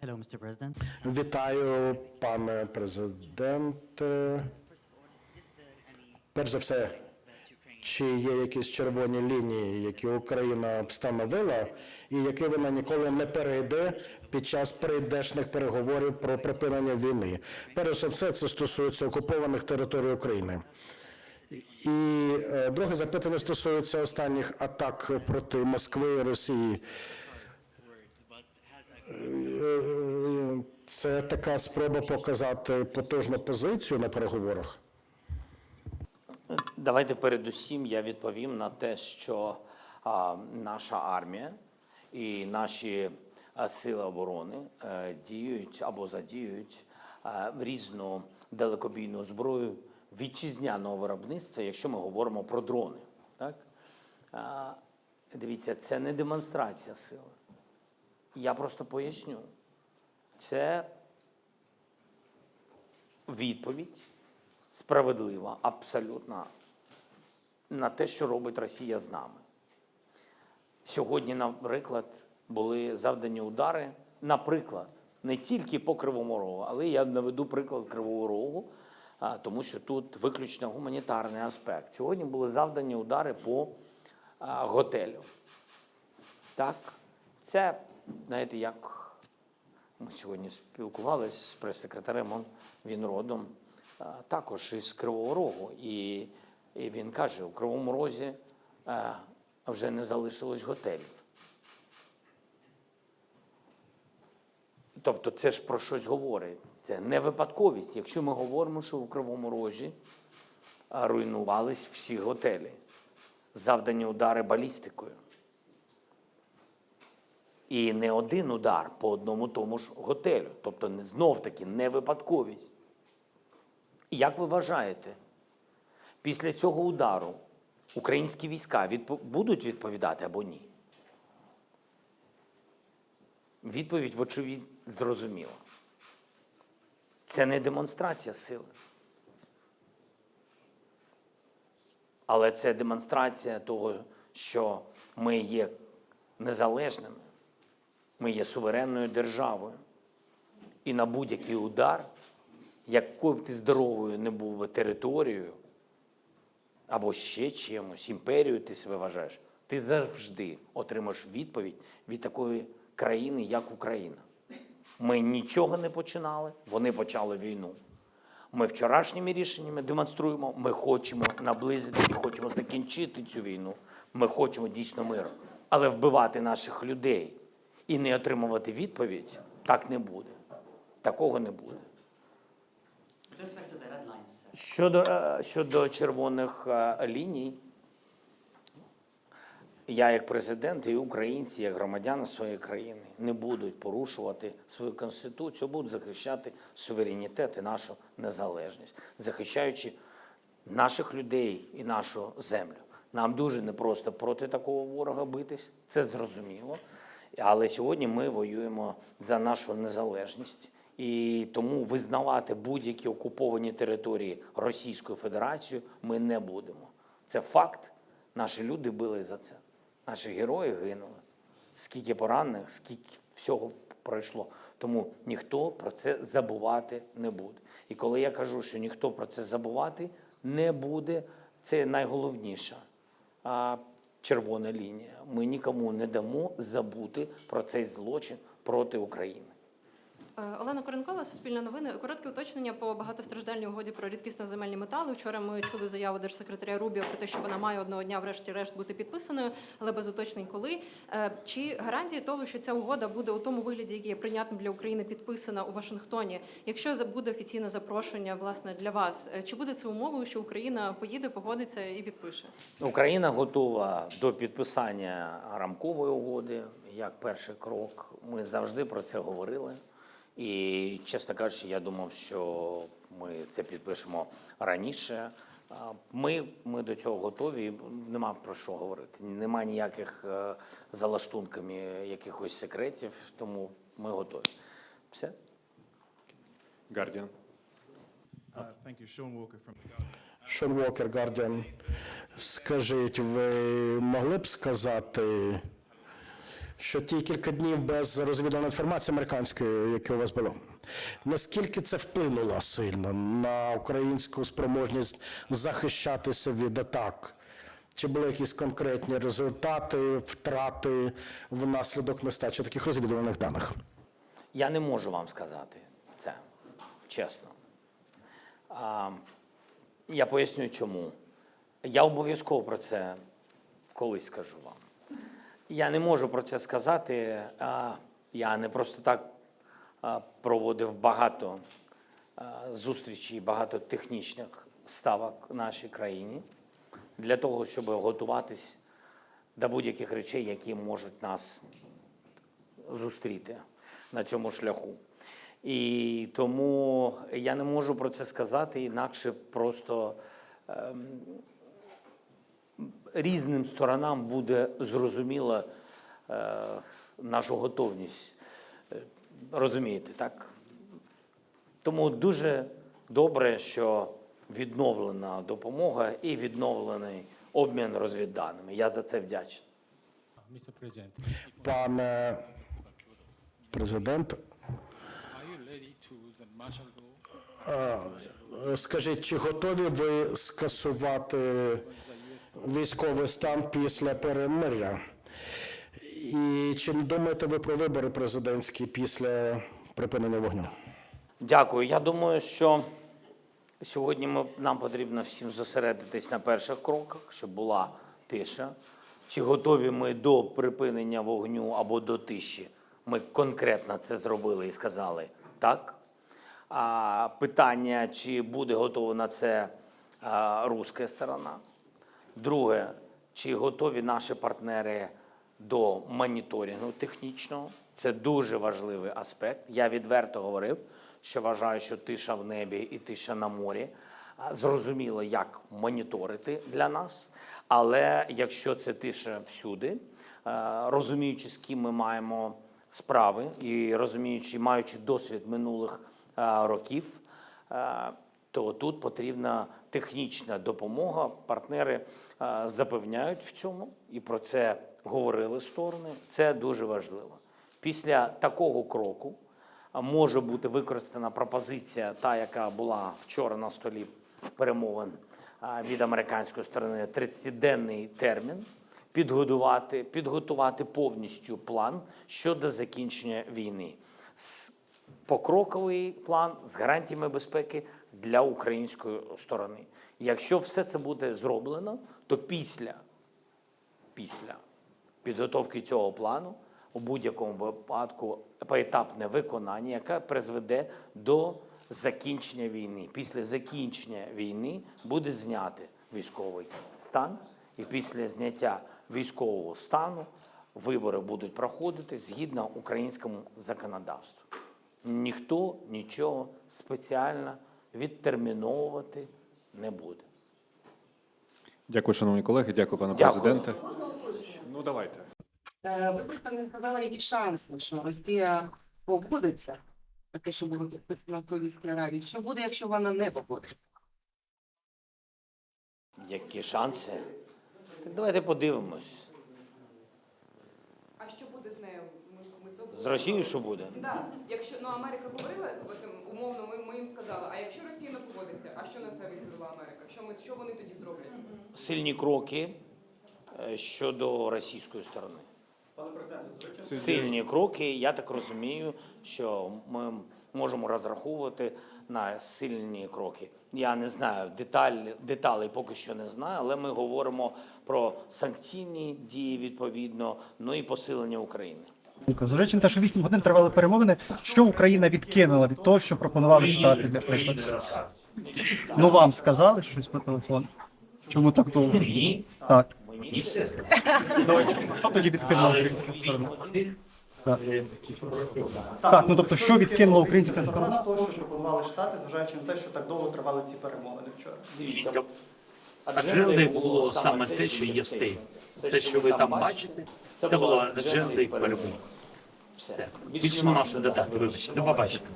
Hello, Mr. President. Вітаю, пане президенте. Перш за все, чи є якісь червоні лінії, які Україна встановила, і які вона ніколи не перейде під час прийдешних переговорів про припинення війни? Перш за все, це стосується окупованих територій України. І е, друге запитання стосується останніх атак проти Москви і Росії. Це така спроба показати потужну позицію на переговорах. Давайте передусім я відповім на те, що а, наша армія і наші а, сили оборони е, діють або задіють е, різну далекобійну зброю вітчизняного виробництва, якщо ми говоримо про дрони. Так? А, дивіться, це не демонстрація сили. Я просто поясню. Це відповідь справедлива, абсолютно на те, що робить Росія з нами. Сьогодні, наприклад, були завдані удари, наприклад, не тільки по Кривому Рогу, але я наведу приклад Кривого Рогу, тому що тут виключно гуманітарний аспект. Сьогодні були завдані удари по готелю. Так, це, знаєте, як ми сьогодні спілкувалися з прес-секретарем, він родом також із Кривого Рогу. І, і він каже, у Кривому Розі вже не залишилось готелів. Тобто це ж про щось говорить. Це не випадковість. Якщо ми говоримо, що у Кривому Розі руйнувались всі готелі, завдані удари балістикою. І не один удар по одному тому ж готелю. Тобто знов-таки не випадковість. Як ви вважаєте, після цього удару українські війська відпо- будуть відповідати або ні? Відповідь, вочевидь, зрозуміла. Це не демонстрація сили. Але це демонстрація того, що ми є незалежними, ми є суверенною державою. І на будь-який удар, якою б ти здоровою не був би територією, або ще чимось, імперією ти себе вважаєш, ти завжди отримаєш відповідь від такої країни, як Україна. Ми нічого не починали, вони почали війну. Ми вчорашніми рішеннями демонструємо, ми хочемо наблизити і хочемо закінчити цю війну. Ми хочемо дійсно миру. Але вбивати наших людей і не отримувати відповідь так не буде. Такого не буде. Щодо, е, щодо червоних е, ліній, я як президент і українці, як громадяни своєї країни, не будуть порушувати свою конституцію, будуть захищати суверенітет і нашу незалежність, захищаючи наших людей і нашу землю. Нам дуже непросто проти такого ворога битись, це зрозуміло. Але сьогодні ми воюємо за нашу незалежність. І тому визнавати будь-які окуповані території Російською Федерацією ми не будемо. Це факт. Наші люди били за це. Наші герої гинули. Скільки поранених, скільки всього пройшло. Тому ніхто про це забувати не буде. І коли я кажу, що ніхто про це забувати не буде, це найголовніша а, червона лінія. Ми нікому не дамо забути про цей злочин проти України. Е, Олена Коренкова, Суспільне новини. Коротке уточнення по багатостраждальній угоді про рідкісно земельні метали. Вчора ми чули заяву держсекретаря Рубіо про те, що вона має одного дня, врешті-решт, бути підписаною, але без уточнень коли. Е, Чи гарантії того, що ця угода буде у тому вигляді, який є прийнятним для України, підписана у Вашингтоні? Якщо буде офіційне запрошення власне для вас, е, чи буде це умовою, що Україна поїде, погодиться і підпише? Україна готова до підписання рамкової угоди як перший крок. Ми завжди про це говорили. І, чесно кажучи, я думав, що ми це підпишемо раніше. Ми, ми до цього готові, нема про що говорити. Нема ніяких е, залаштунками якихось секретів, тому ми готові. Все. Guardian. Uh, Guardian. Шон Уокер, Гардіан. Скажіть, ви могли б сказати, що ті кілька днів без розвідувальної інформації американської, які у вас було, наскільки це вплинуло сильно на українську спроможність захищатися від атак? Чи були якісь конкретні результати, втрати внаслідок нестачі таких розвідувальних даних? Я не можу вам сказати це, чесно. А, я поясню чому. Я обов'язково про це колись скажу вам. Я не можу про це сказати. Я не просто так проводив багато зустрічей, багато технічних ставок в нашій країні для того, щоб готуватись до будь-яких речей, які можуть нас зустріти на цьому шляху. І тому я не можу про це сказати, інакше просто ем, різним сторонам буде зрозуміла е, нашу готовність. Е, Розумієте, так? Тому дуже добре, що відновлена допомога і відновлений обмін розвідданими. Я за це вдячний. Пане президент, е, скажіть, чи готові ви скасувати військовий стан після перемиря? І чи не думаєте ви про вибори президентські після припинення вогню? Дякую. Я думаю, що сьогодні ми, нам потрібно всім зосередитись на перших кроках, щоб була тиша. Чи готові ми до припинення вогню або до тиші? Ми конкретно це зробили і сказали так. А питання, чи буде готова на це а, руська сторона? Друге, чи готові наші партнери до моніторингу технічного? Це дуже важливий аспект. Я відверто говорив, що вважаю, що тиша в небі і тиша на морі зрозуміло, як моніторити для нас. Але якщо це тиша всюди, е, розуміючи, з ким ми маємо справи, і розуміючи, маючи досвід минулих е, років, е, то тут потрібна технічна допомога. Партнери е, запевняють в цьому і про це говорили сторони. Це дуже важливо. Після такого кроку може бути використана пропозиція, та яка була вчора на столі перемовин від американської сторони, 30-денний термін. Підготувати, підготувати повністю план щодо закінчення війни. Покроковий план з гарантіями безпеки для української сторони. Якщо все це буде зроблено, то після, після підготовки цього плану у будь-якому випадку поетапне виконання, яке призведе до закінчення війни. Після закінчення війни буде знятий військовий стан, і після зняття військового стану вибори будуть проходити згідно українському законодавству. Ніхто нічого спеціально відтерміновувати не буде. Дякую, шановні колеги. Дякую, пане Дякую. президенте. Ну, давайте. Е, Ви просто не сказали, які шанси, що Росія погодиться, таке, що було підписано в Саудівській Аравії. Що буде, якщо вона не погодиться? Які шанси? Так давайте подивимось. А що буде з нею? Ми, ми З Росією що буде? Да. Якщо ну Америка говорила, ем, умовно, ми, ми їм сказали, а якщо Росія не погодиться, а що на це відповіла Америка? Що ми що вони тоді зроблять? Сильні кроки е, щодо російської сторони. Сильні кроки, я так розумію, що ми можемо розраховувати на сильні кроки. Я не знаю деталі, деталей поки що не знаю, але ми говоримо про санкційні дії відповідно, ну і посилення України. Зважаючи на те, що 8 годин тривали перемовини, що Україна відкинула від того, що пропонували Штати для прикладу? Ну вам сказали щось по телефону? Чому так довго? Ні. Так. Мені все Що тоді відкинула українська сторона? Так. Так, ну тобто, що відкинула українська сторона з того, що пропонували Штати, зважаючи на те, що так довго тривали ці перемовини вчора? Аджендою було саме те, що є в стейт. Те, що ви там бачите, це було аджендою перемоги. Все. Більше нема що додати, вибачте. До побачення.